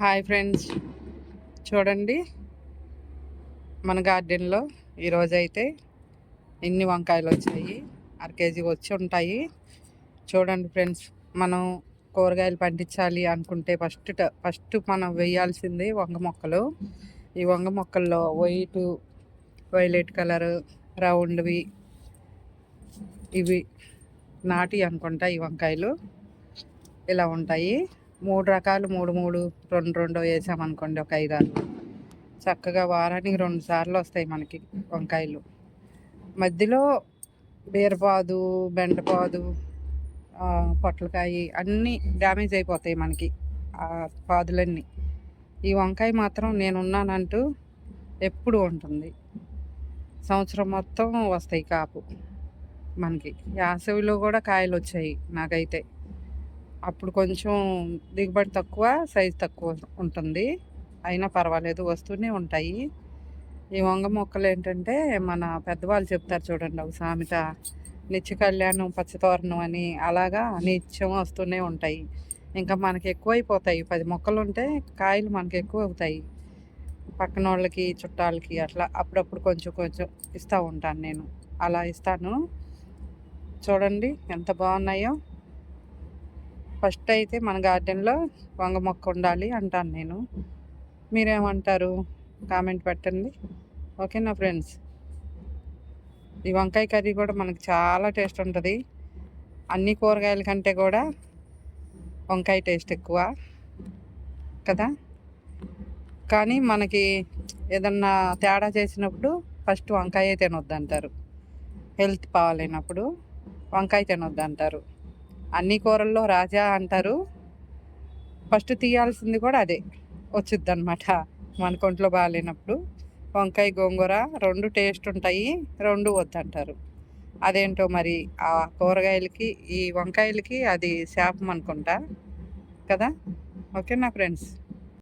Hi friends. చూడండి మన గార్డెన్లో ఈరోజైతే ఎన్ని వంకాయలు వచ్చాయి అర కేజీ వచ్చి ఉంటాయి. చూడండి ఫ్రెండ్స్ మనం కూరగాయలు పండించాలి అనుకుంటే ఫస్ట్ ఫస్ట్ మనం వేయాల్సింది వంగ మొక్కలు. ఈ వంగ మొక్కల్లో వైట్ వైలెట్ కలర్ రౌండ్వి ఇవి నాటి అనుకుంటా ఈ వంకాయలు. ఇలా ఉంటాయి. మూడు రకాలు మూడు మూడు రెండు రెండు వేసామనుకోండి ఒక ఐదారు. చక్కగా వారానికి రెండు సార్లు వస్తాయి మనకి వంకాయలు. మధ్యలో బీరపాదు బెండపాదు పొట్లకాయ అన్నీ డ్యామేజ్ అయిపోతాయి మనకి ఆ పాదులన్నీ. ఈ వంకాయ మాత్రం నేనున్నానంటూ ఎప్పుడు ఉంటుంది. సంవత్సరం మొత్తం వస్తాయి కాపు మనకి. యాసవిలో కూడా కాయలు వచ్చాయి నాకైతే. అప్పుడు కొంచెం దిగుబడి తక్కువ సైజు తక్కువ ఉంటుంది. అయినా పర్వాలేదు వస్తూనే ఉంటాయి. ఈ వంగ మొక్కలు ఏంటంటే మన పెద్దవాళ్ళు చెప్తారు చూడండి ఒక సామెత నిత్య కళ్యాణం పచ్చతోరణం అని. అలాగా నిత్యం వస్తూనే ఉంటాయి. ఇంకా మనకి ఎక్కువైపోతాయి. పది మొక్కలు ఉంటే కాయలు మనకి ఎక్కువ అవుతాయి పక్కన వాళ్ళకి చుట్టాలకి అట్లా అప్పుడప్పుడు కొంచెం కొంచెం ఇస్తూ ఉంటాను నేను. అలా ఇస్తాను. చూడండి ఎంత బాగున్నాయో. ఫస్ట్ అయితే మన గార్డెన్లో వంగ మొక్క ఉండాలి అంటాను నేను. మీరేమంటారు? కామెంట్ పెట్టండి. ఓకేనా ఫ్రెండ్స్? ఈ వంకాయ కర్రీ కూడా మనకి చాలా టేస్ట్ ఉంటుంది. అన్ని కూరగాయల కంటే కూడా వంకాయ టేస్ట్ ఎక్కువ కదా? కానీ మనకి ఏదన్నా తేడా చేసినప్పుడు ఫస్ట్ వంకాయ తినొద్దంటారు. హెల్త్ బాగాలేనప్పుడు వంకాయ తినొద్దంటారు. అంటారు అన్ని కూరల్లో రాజా అంటారు. ఫస్ట్ తీయాల్సింది కూడా అదే. వచ్చిద్ది అనమాట మన కొంట్లో బాగాలేనప్పుడు. వంకాయ గోంగూర రెండు టేస్ట్ ఉంటాయి. రెండు వద్దంటారు. అదేంటో మరి ఆ కూరగాయలకి ఈ వంకాయలకి అది శాపం అనుకుంటా. కదా? ఓకే నా ఫ్రెండ్స్?